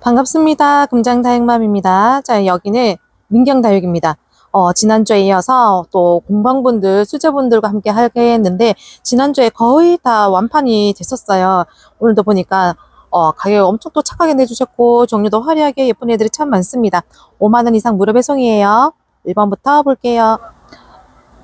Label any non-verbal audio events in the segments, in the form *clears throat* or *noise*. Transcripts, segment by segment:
반갑습니다. 금장다육맘입니다. 자, 여기는 민경다육입니다. 어, 지난주에 이어서 또 공방분들, 수제분들과 함께 하게 했는데, 지난주에 거의 다 완판이 됐었어요. 오늘도 보니까, 어, 가격 엄청 또 착하게 내주셨고, 종류도 화려하게 예쁜 애들이 참 많습니다. 5만원 이상 무료 배송이에요. 1번부터 볼게요.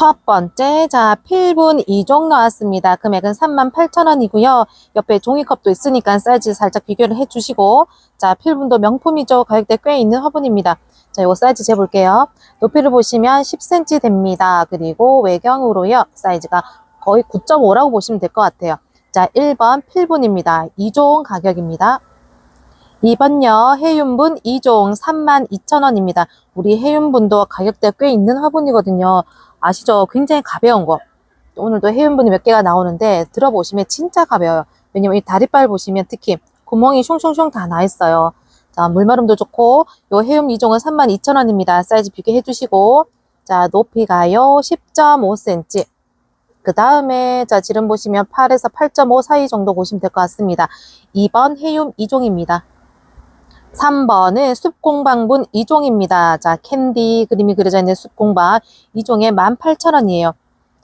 첫 번째, 자, 필분 2종 나왔습니다. 금액은 38,000원이고요. 옆에 종이컵도 있으니까 사이즈 살짝 비교를 해주시고, 자, 필분도 명품이죠. 가격대 꽤 있는 화분입니다. 자, 이거 사이즈 재볼게요. 높이를 보시면 10cm 됩니다. 그리고 외경으로요. 사이즈가 거의 9.5라고 보시면 될 것 같아요. 자, 1번 필분입니다. 2종 가격입니다. 2번요, 해윤분 2종 32,000원입니다. 우리 해윤분도 가격대 꽤 있는 화분이거든요. 아시죠? 굉장히 가벼운 거. 오늘도 해윤분이 몇 개가 나오는데 들어보시면 진짜 가벼워요. 왜냐면 이 다리빨 보시면 특히 구멍이 숑숑숑 다 나 있어요. 자, 물마름도 좋고 요 해윤 2종은 32,000원입니다. 사이즈 비교해 주시고 자, 높이가요 10.5cm. 그 다음에 자 지름 보시면 8에서 8.5 사이 정도 보시면 될 것 같습니다. 2번 해윤 2종입니다. 3번은 숲공방분 2종입니다. 자, 캔디 그림이 그려져 있는 숲공방 2종에 18,000원이에요.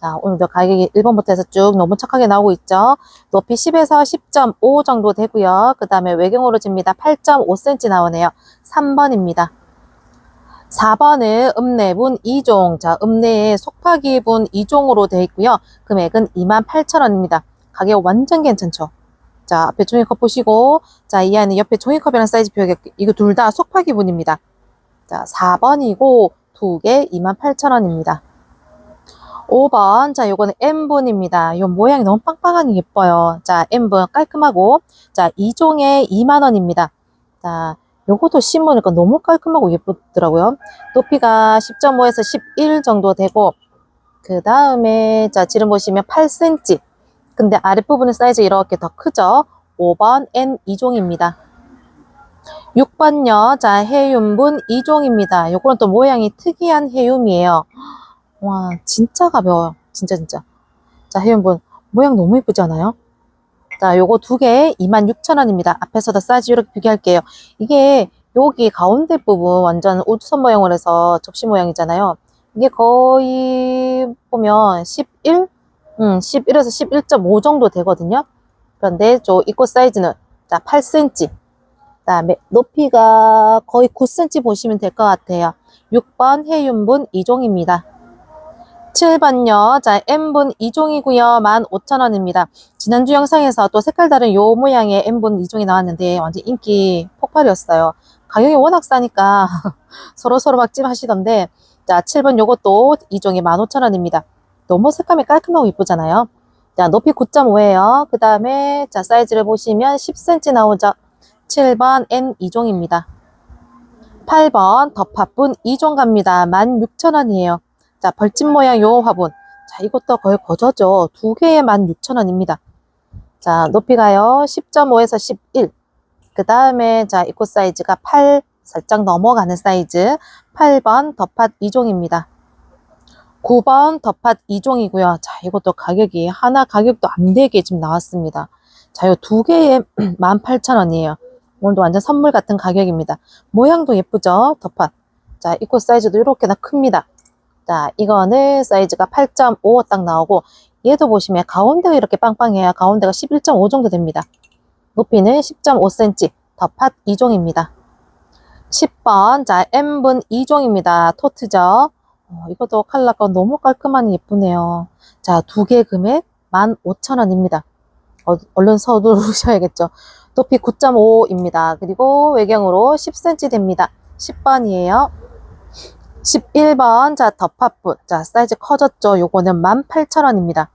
자, 오늘도 가격이 1번부터 해서 쭉 너무 착하게 나오고 있죠. 높이 10에서 10.5 정도 되고요. 그 다음에 외경으로 집니다. 8.5cm 나오네요. 3번입니다. 4번은 읍내분 2종. 자, 읍내에 속파기분 2종으로 되어 있고요. 금액은 28,000원입니다. 가격 완전 괜찮죠? 자, 앞에 종이컵 보시고, 자, 이 안에 옆에 종이컵이랑 사이즈 비교해 이거 둘 다 속파 기분입니다. 자, 4번이고, 두 개 28,000원입니다. 5번, 자, 요거는 M분입니다. 요 모양이 너무 빵빵하니 예뻐요. 자, M분 깔끔하고, 자, 2종에 2만원입니다. 자, 요것도 신문이니까 너무 깔끔하고 예쁘더라고요. 높이가 10.5에서 11 정도 되고, 그 다음에, 자, 지름 보시면 8cm. 근데 아랫부분의 사이즈 이렇게 더 크죠? 5번 N 2종입니다. 6번요. 자, 해윤분 2종입니다. 요거는 또 모양이 특이한 해윤이에요. 와, 진짜 가벼워요. 진짜, 진짜. 자, 해윤분. 모양 너무 예쁘지 않아요? 자, 요거 두 개 26,000원입니다. 앞에서도 사이즈 이렇게 비교할게요. 이게 여기 가운데 부분 완전 우주선 모양으로 해서 접시 모양이잖아요. 이게 거의 보면 11? 음, 11에서 11.5 정도 되거든요. 그런데 저 입고 사이즈는 자 8cm. 그다음에 높이가 거의 9cm 보시면 될 것 같아요. 6번 해윤분 2종입니다. 7번요. 자, M분 2종이고요. 15,000원입니다. 지난주 영상에서 또 색깔 다른 요 모양의 M분 2종이 나왔는데 완전 인기 폭발이었어요. 가격이 워낙 싸니까 서로서로 막집 하시던데 자, 7번 요것도 2종이 15,000원입니다. 너무 색감이 깔끔하고 이쁘잖아요. 자, 높이 9.5예요. 그 다음에 자 사이즈를 보시면 10cm 나오죠. 7번 N 2종입니다. 8번 덮화분 2종 갑니다. 16,000원이에요. 자, 벌집 모양 요 화분. 자, 이것도 거의 거저죠. 두 개에 16,000원입니다. 자, 높이가요. 10.5에서 11. 그 다음에 자, 입고 사이즈가 8 살짝 넘어가는 사이즈. 8번 덮화 2종입니다. 9번 덮팟 2종이고요. 자, 이것도 가격이 하나 가격도 안 되게 지금 나왔습니다. 자, 이두 개에 *clears throat* 18,000원이에요. 오늘도 완전 선물 같은 가격입니다. 모양도 예쁘죠? 덮팟. 자, 입고 사이즈도 이렇게나 큽니다. 자, 이거는 사이즈가 8.5 딱 나오고 얘도 보시면 가운데가 이렇게 빵빵해요. 가운데가 11.5 정도 됩니다. 높이는 10.5cm. 덮팟 2종입니다. 10번, 자, M분 2종입니다. 토트죠? 어, 이것도 컬러가 너무 깔끔하니 예쁘네요. 자, 두 개 금액 15,000원입니다. 어, 얼른 서두르셔야겠죠. 높이 9.5입니다. 그리고 외경으로 10cm 됩니다. 10번이에요. 11번, 자, 덮화분. 자, 사이즈 커졌죠? 요거는 18,000원입니다.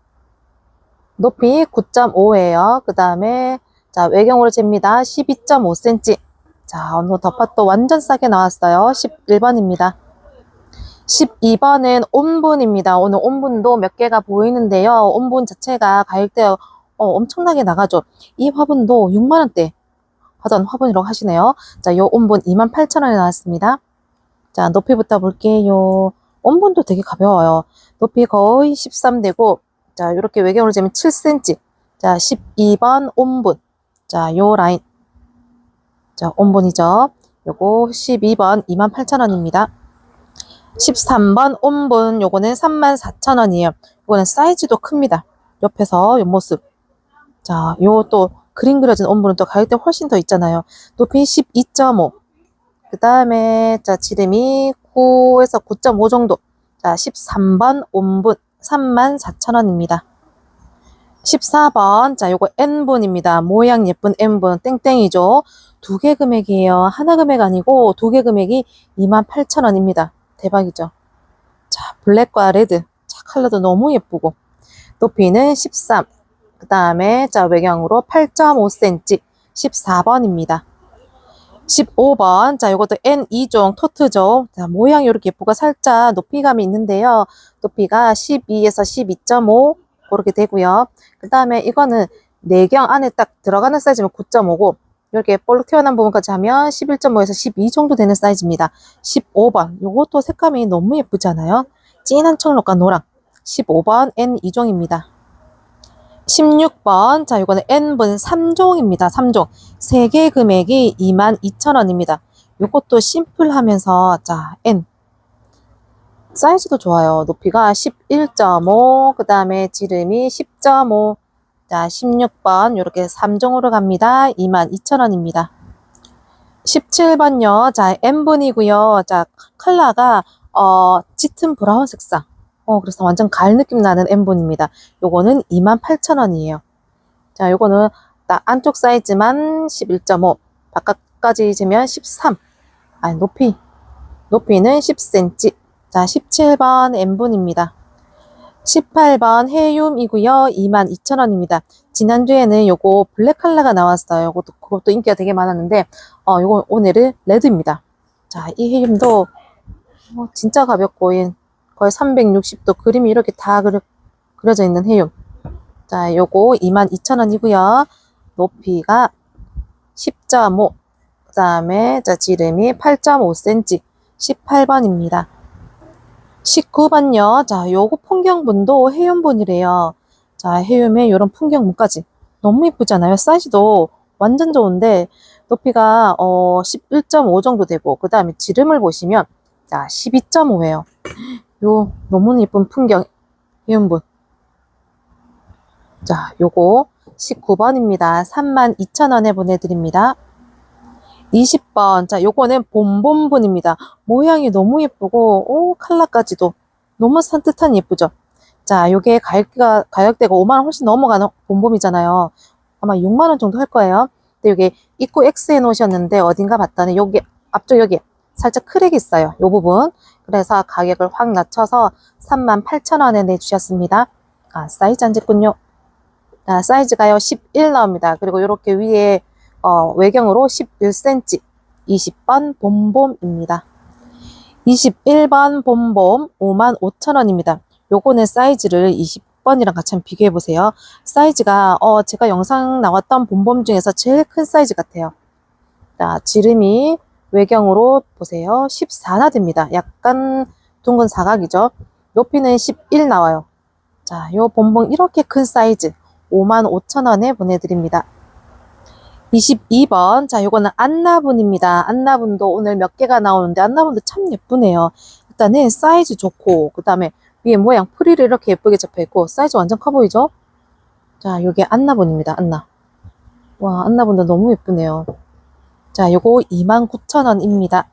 높이 9.5예요. 그 다음에, 자, 외경으로 잽니다. 12.5cm. 자, 오늘 덮화도 완전 싸게 나왔어요. 11번입니다. 12번은 온분입니다. 오늘 온분도 몇 개가 보이는데요. 온분 자체가 가격대가 어, 엄청나게 나가죠. 이 화분도 6만원대 하던 화분이라고 하시네요. 자, 요 온분 28,000원에 나왔습니다. 자, 높이부터 볼게요. 온분도 되게 가벼워요. 높이 거의 13되고, 자, 이렇게 외경으로 재면 7cm. 자, 12번 온분. 자, 요 라인. 자, 온본이죠. 요거 12번 28,000원입니다. 13번 온본 요거는 34,000원이에요. 요거는 사이즈도 큽니다. 옆에서 요 모습. 자, 요 또 그림 그려진 온본은 또 가격대 훨씬 더 있잖아요. 높이 12.5. 그 다음에 자, 지름이 9에서 9.5 정도. 자, 13번 온본 34,000원입니다. 14번. 자, 요거 N본입니다. 모양 예쁜 N본 땡땡이죠. 두 개 금액이에요. 하나 금액 아니고 두 개 금액이 28,000원입니다. 대박이죠. 자, 블랙과 레드. 자, 컬러도 너무 예쁘고. 높이는 13. 그 다음에 자, 외경으로 8.5cm. 14번입니다. 15번. 자, 요것도 N2종 토트죠. 자, 모양이 이렇게 예쁘고 살짝 높이감이 있는데요. 높이가 12에서 12.5 그렇게 되고요. 그 다음에 이거는 내경 안에 딱 들어가는 사이즈면 9.5고 이렇게 볼록 튀어나온 부분까지 하면 11.5에서 12 정도 되는 사이즈입니다. 15번. 요것도 색감이 너무 예쁘잖아요. 진한 청록과 노랑. 15번 N2종입니다. 16번. 자, 요거는 N분 3종입니다. 3종. 3개 금액이 22,000원입니다. 요것도 심플하면서, 자, N. 사이즈도 좋아요. 높이가 11.5, 그 다음에 지름이 10.5. 자, 16번. 요렇게 3종으로 갑니다. 22,000원입니다. 17번요. 자, N분이고요. 자, 컬러가, 어, 짙은 브라운 색상. 어, 그래서 완전 가을 느낌 나는 N분입니다. 요거는 28,000원이에요. 자, 요거는 딱 안쪽 사이즈만 11.5, 바깥까지 재면 13. 아니, 높이. 높이는 10cm. 자, 17번 N분입니다. 18번 헤이움이고요. 22,000원입니다. 지난주에는 요거 블랙 컬러가 나왔어요. 요것도, 그것도 인기가 되게 많았는데, 어, 요거 오늘은 레드입니다. 자, 이 헤이움도 어, 진짜 가볍고, 얘 거의 360도 그림이 이렇게 다 그려, 그려져 있는 헤이움. 자, 요거 22,000원이고요. 높이가 10.5. 그 다음에, 자, 지름이 8.5cm. 18번입니다. 19번요. 자, 요거 풍경분도 해움분이래요. 자, 해움에 요런 풍경분까지. 너무 예쁘잖아요. 사이즈도 완전 좋은데, 높이가, 어, 11.5 정도 되고, 그 다음에 지름을 보시면, 자, 12.5예요. 요, 너무 예쁜 풍경, 해움분. 자, 요거 19번입니다. 32,000원에 보내드립니다. 20번. 자, 요거는 봄봄분입니다. 모양이 너무 예쁘고, 오, 컬러까지도 너무 산뜻한 예쁘죠? 자, 요게 가격대가, 가격대가 5만원 훨씬 넘어가는 봄봄이잖아요. 아마 6만원 정도 할 거예요. 근데 요게 입구 X 해 놓으셨는데 어딘가 봤더니 여기, 앞쪽 여기 살짝 크랙이 있어요. 요 부분. 그래서 가격을 확 낮춰서 38,000원에 내주셨습니다. 아, 사이즈 안 쟀군요. 자, 사이즈가요, 11 나옵니다. 그리고 이렇게 위에 어, 외경으로 11cm 20번 봄봄입니다. 21번 봄봄 55,000원입니다. 요거는 사이즈를 20번이랑 같이 비교해 보세요. 사이즈가 어, 제가 영상 나왔던 봄봄 중에서 제일 큰 사이즈 같아요. 자, 지름이 외경으로 보세요. 14나 됩니다. 약간 둥근 사각이죠. 높이는 11 나와요. 자, 요 봄봄 이렇게 큰 사이즈 55,000원에 보내드립니다. 22번. 자, 요거는 안나분입니다. 안나분도 오늘 몇 개가 나오는데 안나분도 참 예쁘네요. 일단은 사이즈 좋고 그 다음에 위에 모양 프리를 이렇게 예쁘게 접혀있고 사이즈 완전 커 보이죠? 자, 요게 안나분입니다. 안나. 와, 안나분도 너무 예쁘네요. 자, 요거 29,000원입니다.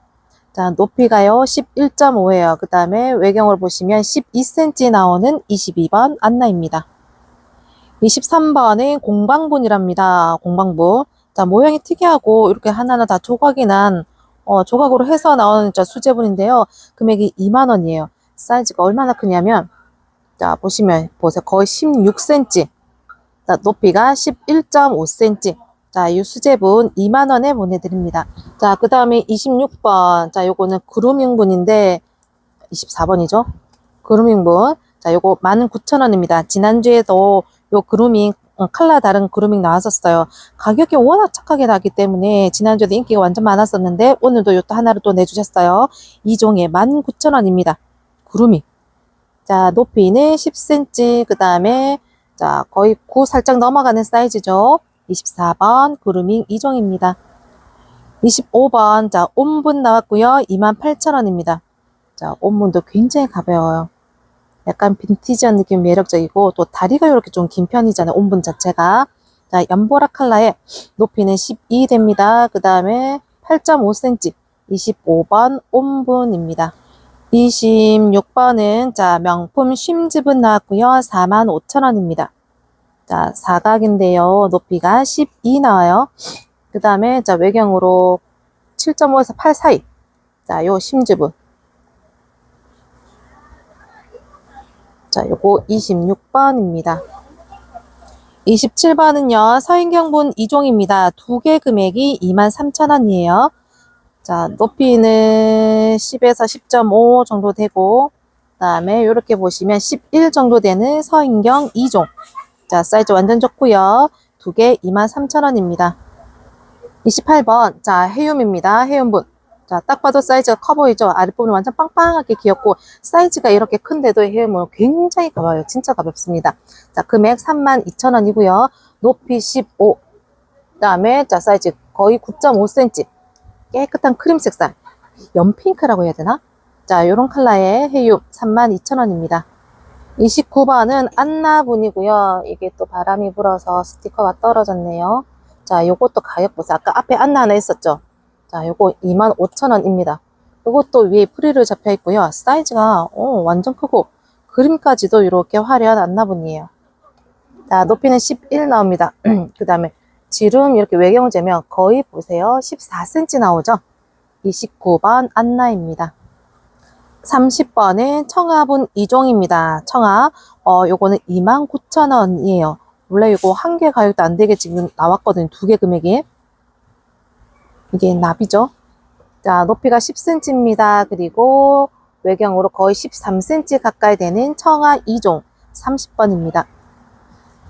자, 높이가요 11.5예요. 그 다음에 외경을 보시면 12cm 나오는 22번 안나입니다. 23번은 공방분이랍니다. 공방분. 자, 모양이 특이하고 이렇게 하나하나 다 조각이 난 어, 조각으로 해서 나오는 자, 수제분인데요. 금액이 2만 원이에요. 사이즈가 얼마나 크냐면 자, 보시면 보세요. 거의 16cm. 자, 높이가 11.5cm. 자, 이 수제분 2만 원에 보내 드립니다. 자, 그다음에 26번. 자, 요거는 그루밍분인데 24번이죠. 그루밍분. 자, 요거 19,000원입니다. 지난주에도 요 그루밍 어, 컬러 다른 그루밍 나왔었어요. 가격이 워낙 착하게 나기 때문에 지난주에도 인기가 완전 많았었는데 오늘도 요또 하나를 또 내주셨어요. 이 종에 19,000원입니다. 그루밍. 자, 높이는 10cm, 그 다음에 자, 거의 9 살짝 넘어가는 사이즈죠. 24번 그루밍 2종입니다. 25번, 자, 온분 나왔고요. 28,000원입니다. 자, 온분도 굉장히 가벼워요. 약간 빈티지한 느낌 매력적이고, 또 다리가 이렇게 좀 긴 편이잖아요. 온분 자체가. 자, 연보라 컬러에 높이는 12 됩니다. 그 다음에 8.5cm, 25번 온분입니다. 26번은, 자, 명품 쉼즙은 나왔고요. 45,000원입니다. 자, 사각인데요. 높이가 12 나와요. 그 다음에 자 외경으로 7.5에서 8 사이 자요 심주분 자 요거 26번입니다 27번은요 서인경분 2종입니다 두 개 금액이 23,000원이에요 자 높이는 10에서 10.5 정도 되고 그 다음에 이렇게 보시면 11 정도 되는 서인경 2종 자 사이즈 완전 좋고요 두 개 23,000원입니다 28번. 자, 해움입니다. 해움분. 자, 딱 봐도 사이즈가 커 보이죠? 아랫부분 완전 빵빵하게 귀엽고, 사이즈가 이렇게 큰데도 해움은 굉장히 가벼워요. 진짜 가볍습니다. 자, 금액 32,000원이고요. 높이 15. 그 다음에, 자, 사이즈 거의 9.5cm. 깨끗한 크림 색상. 연핑크라고 해야 되나? 자, 요런 컬러의 해움 32,000원입니다. 29번은 안나분이고요. 이게 또 바람이 불어서 스티커가 떨어졌네요. 자, 요것도 가격 보세요. 아까 앞에 안나 하나 있었죠? 자, 요거 25,000원입니다. 요것도 위에 프리를 잡혀 있고요. 사이즈가 오, 완전 크고 그림까지도 이렇게 화려한 안나분이에요. 자, 높이는 11 나옵니다. *clears throat* 그 다음에 지름 이렇게 외경을 재면 거의 보세요. 14cm 나오죠? 29번 안나입니다. 30번은 청아분 2종입니다. 청아, 어, 요거는 29,000원이에요. 원래 이거 한 개 가격도 안 되게 지금 나왔거든요. 두 개 금액이. 이게 나비죠. 자, 높이가 10cm입니다. 그리고 외경으로 거의 13cm 가까이 되는 청아 2종 30번입니다.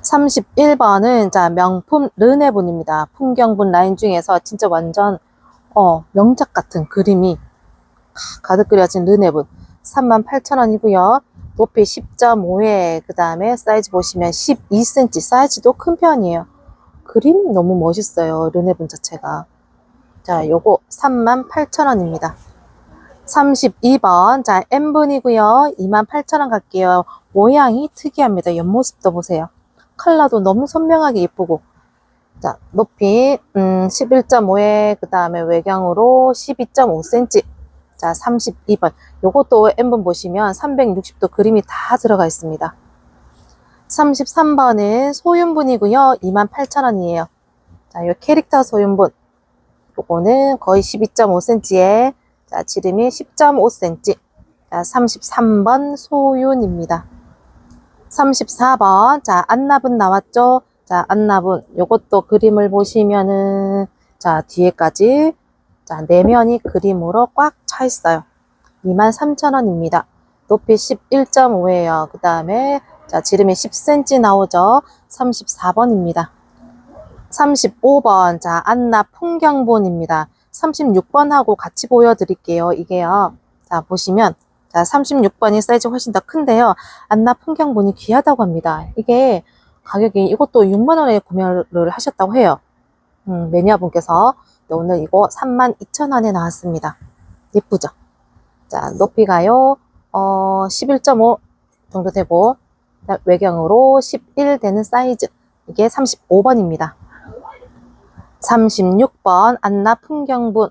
31번은 자, 명품 르네분입니다. 풍경분 라인 중에서 진짜 완전 어, 명작 같은 그림이 가득 그려진 르네분 38,000원이고요. 높이 10.5에 그 다음에 사이즈 보시면 12cm 사이즈도 큰 편이에요. 그림이 너무 멋있어요. 르네분 자체가. 자, 요거 38,000원입니다. 32번. 자, N분이고요. 28,000원 갈게요. 모양이 특이합니다. 옆모습도 보세요. 컬러도 너무 선명하게 예쁘고. 자, 높이 음, 11.5에 그 다음에 외경으로 12.5cm. 자, 32번. 요것도 N분 보시면 360도 그림이 다 들어가 있습니다. 33번은 소윤분이고요. 28,000원이에요. 자, 요 캐릭터 소윤분. 요거는 거의 12.5cm에 자, 지름이 10.5cm. 자, 33번 소윤입니다. 34번. 자, 안나분 나왔죠? 자, 안나분. 요것도 그림을 보시면은 자, 뒤에까지 자, 내면이 그림으로 꽉 차 있어요. 23,000원입니다. 높이 11.5예요. 그 다음에 자, 지름이 10cm 나오죠. 34번입니다. 35번. 자, 안나 풍경본입니다. 36번하고 같이 보여드릴게요. 이게요. 자, 보시면 자, 36번이 사이즈 훨씬 더 큰데요. 안나 풍경본이 귀하다고 합니다. 이게 가격이 이것도 6만원에 구매를 하셨다고 해요. 음, 매니아분께서 네, 오늘 이거 32,000원에 나왔습니다. 예쁘죠? 자, 높이가요, 어, 11.5 정도 되고, 외경으로 11 되는 사이즈. 이게 35번입니다. 36번, 안나 풍경분.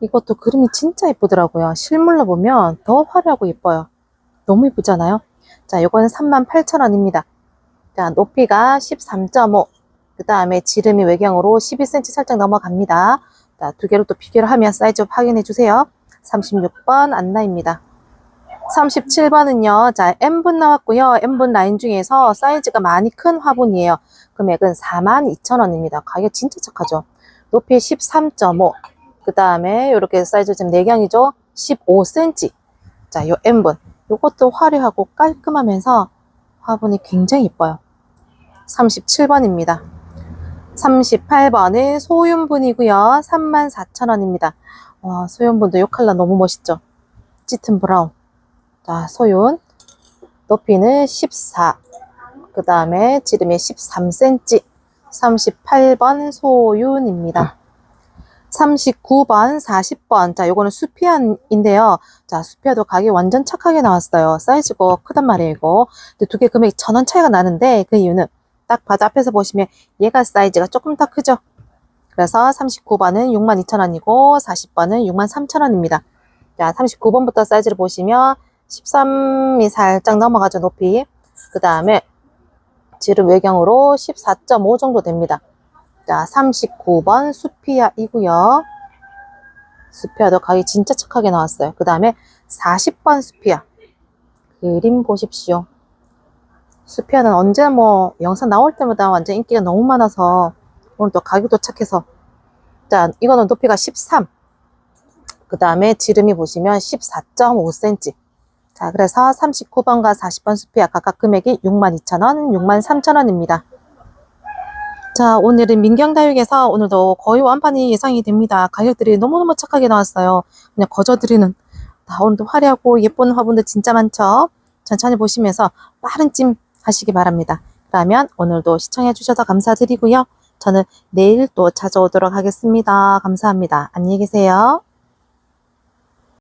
이것도 그림이 진짜 예쁘더라고요. 실물로 보면 더 화려하고 예뻐요. 너무 예쁘잖아요? 자, 이거는 38,000원입니다. 자, 높이가 13.5. 그 다음에 지름이 외경으로 12cm 살짝 넘어갑니다. 자, 두 개로 또 비교를 하면 사이즈 확인해 주세요. 36번 안나입니다. 37번은요. 자, M분 나왔고요. M분 라인 중에서 사이즈가 많이 큰 화분이에요. 금액은 42,000원입니다. 가격 진짜 착하죠. 높이 13.5. 그 다음에 이렇게 사이즈 지금 4경이죠. 15cm. 자, 요 M분. 요것도 화려하고 깔끔하면서 화분이 굉장히 이뻐요. 37번입니다. 38번은 소윤분이고요. 34,000원입니다. 와, 소윤분도 요 컬러 너무 멋있죠? 짙은 브라운. 자, 소윤. 높이는 14. 그 다음에 지름이 13cm. 38번 소윤입니다. 39번, 40번. 자, 요거는 수피안인데요. 자, 수피아도 가격이 완전 착하게 나왔어요. 사이즈가 크단 말이에요, 이거. 근데 두 개 금액이 천 원 차이가 나는데 그 이유는 딱 바지 앞에서 보시면 얘가 사이즈가 조금 더 크죠. 그래서 39번은 62,000원이고 40번은 63,000원입니다. 자, 39번부터 사이즈를 보시면 13이 살짝 넘어가죠, 높이. 그 다음에 지름 외경으로 14.5 정도 됩니다. 자, 39번 수피아이고요. 수피아도 가격이 진짜 착하게 나왔어요. 그 다음에 40번 수피아. 그림 보십시오. 수피아는 언제 뭐 영상 나올 때마다 완전 인기가 너무 많아서 오늘 또 가격도 착해서 자, 이거는 높이가 13. 그 다음에 지름이 보시면 14.5cm. 자, 그래서 39번과 40번 수피아 각각 금액이 62,000원, 63,000원입니다. 자, 오늘은 민경다육에서 오늘도 거의 완판이 예상이 됩니다. 가격들이 너무너무 착하게 나왔어요. 그냥 거저드리는. 자, 오늘도 화려하고 예쁜 화분들 진짜 많죠? 천천히 보시면서 빠른 찜 하시기 바랍니다. 그러면 오늘도 시청해 주셔서 감사드리고요. 저는 내일 또 찾아오도록 하겠습니다. 감사합니다. 안녕히 계세요.